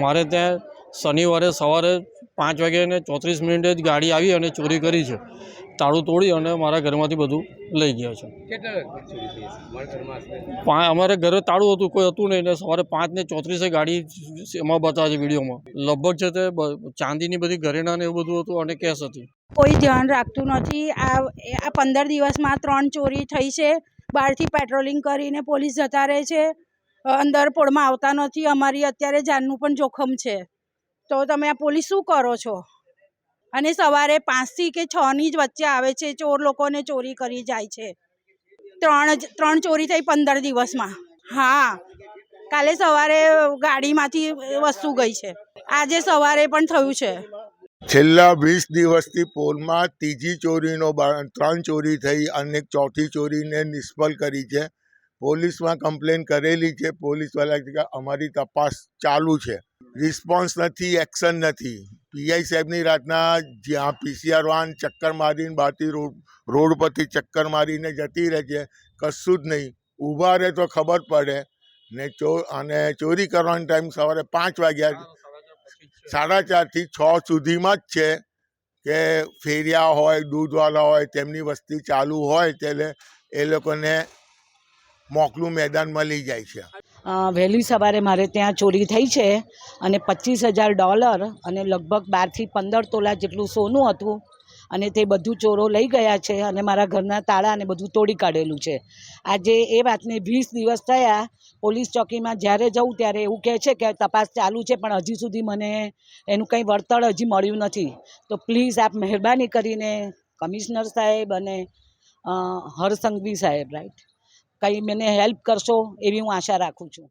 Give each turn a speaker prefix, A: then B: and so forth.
A: મારે ત્યાં શનિવારે સવારે પાંચ વાગે ને ચોત્રીસ મિનિટે જ ગાડી આવી અને ચોરી કરી છે. તાળું તોડી અને મારા ઘરમાંથી બધું લઈ ગયા છે. અમારે ઘરે તાળું હતું કોઈ હતું નહીં. ને સવારે પાંચ ને ચોત્રીસે ગાડી એમાં બતાવે છે વિડીયોમાં. લગભગ છે તે બ- ચાંદીની બધી ઘરેણા ને એવું બધું હતું અને કેશ હતી.
B: કોઈ ધ્યાન રાખતું નથી. આ આ પંદર દિવસમાં ત્રણ ચોરી થઈ છે. બહારથી પેટ્રોલિંગ કરીને પોલીસ જતા રહે છે. અંદર પોળમાં આવતા નથી. અમારી અત્યારે જાનનું પણ જોખમ છે. તો તમે આ પોલીસ શું કરો છો? અને સવારે પાંચથી કે છની જ વચ્ચે આવે છે, ચોર લોકોને ચોરી કરી જાય છે. ત્રણ ત્રણ ચોરી થઈ પંદર દિવસમાં. હા. કાલે સવારે ગાડીમાંથી વસ્તુ ગઈ છે. આજે સવારે પણ થયું છે.
C: છેલ્લા વીસ દિવસથી પોલમાં ત્રીજી ચોરીનો ત્રણ ચોરી થઈ અને ચોથી ચોરીને નિષ્ફળ કરી છે. પોલીસમાં કમ્પ્લેન કરેલી છે. પોલીસવાળા કે અમારી તપાસ ચાલુ છે. રિસ્પોન્સ નથી એક્શન નથી. પીઆઈ સાહેબની રાતના જ્યાં પીસીઆર વાન ચક્કર મારીને બહારથી રોડ રોડ પરથી ચક્કર મારીને જતી રહે છે કશું જ નહીં. ઊભા રહે તો ખબર પડે. ને ચો અને ચોરી કરવાનો ટાઈમ સવારે પાંચ વાગ્યા સાડા ચારથી છ સુધીમાં જ છે કે ફેરિયા હોય દૂધવાળા હોય તેમની વસ્તી ચાલુ હોય ત્યારે એ લોકોને મોકલું મેદાન મળી જાય છે.
D: વહેલી સવારે મારે ત્યાં ચોરી થઈ છે અને પચીસ હજાર ડોલર અને લગભગ બારથી પંદર તોલા જેટલું સોનું હતું અને તે બધું ચોરો લઈ ગયા છે અને મારા ઘરના તાળા અને બધું તોડી કાઢેલું છે. આજે એ વાતને વીસ દિવસ થયા પોલીસ ચોકીમાં જ્યારે જઉં ત્યારે એવું કહે છે કે તપાસ ચાલુ છે પણ હજી સુધી મને એનું કંઈ વળતર હજી મળ્યું નથી. તો પ્લીઝ આપ મહેરબાની કરીને કમિશનર સાહેબ અને હરસંઘવી સાહેબ, રાઈટ. કંઈ મને હેલ્પ કરશો એવી હું આશા રાખું છું.